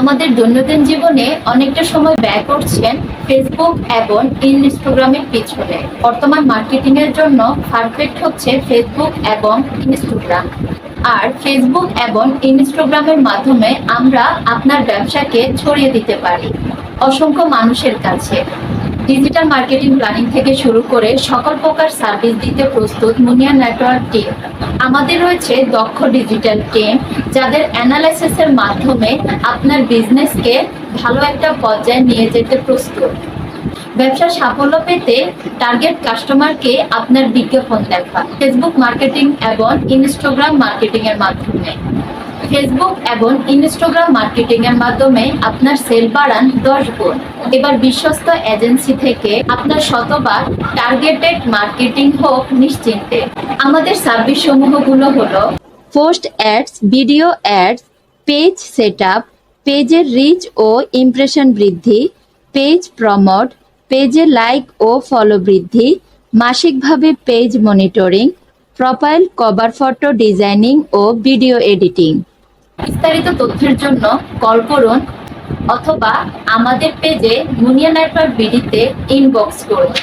আমাদের দৈনন্দিন জীবনে অনেকটা সময় ব্যয় করছেন ফেসবুক এবং ইনস্টাগ্রামের পিছনে। বর্তমান মার্কেটিং এর জন্য পারফেক্ট হচ্ছে ফেসবুক এবং ইনস্টাগ্রাম আর ফেসবুক এবং ইনস্টাগ্রামের মাধ্যমে আমরা আপনার ব্যবসাকে ছড়িয়ে দিতে পারি। অসংখ্য মানুষের কাছে। ডিজিটাল মার্কেটিং প্ল্যানিং থেকে শুরু করে সকল প্রকার সার্ভিস দিতে প্রস্তুত মুনিয়া নেটওয়ার্ক টিম আমাদের রয়েছে দক্ষ ডিজিটাল টিম যাদের অ্যানালাইসিসের মাধ্যমে আপনার বিজনেসকে ভালো একটা পর্যায়ে নিয়ে যেতে প্রস্তুত। ব্যবসার সাফল্য পেতে টার্গেট কাস্টমারকে আপনার বিজ্ঞাপন দেখা ফেসবুক মার্কেটিং এবং ইনস্টাগ্রাম মার্কেটিং এর মাধ্যমে। ফেসবুক এবং ইনস্টাগ্রাম মার্কেটিং এর মাধ্যমে আপনার সেল বাড়ান দশ গুণ। এবার বিশ্বস্ত এজেন্সি থেকে আপনার শতবার টার্গেটেড মার্কেটিং হোক নিশ্চিন্তে। আমাদের সার্ভিস সমূহগুলো হলো post ads video ads page setup পেজের রিচ ও ইমপ্রেশন বৃদ্ধি পেজ প্রমোট পেজে লাইক ও ফলো বৃদ্ধি, মাসিকভাবে page monitoring profile cover photo designing ও ভিডিও এডিটিং বিস্তারিত তথ্যের জন্য কল করুন অথবা আমাদের পেজে মুনিয়া নেটওয়ার্ক বিডিতে ইনবক্স করুন।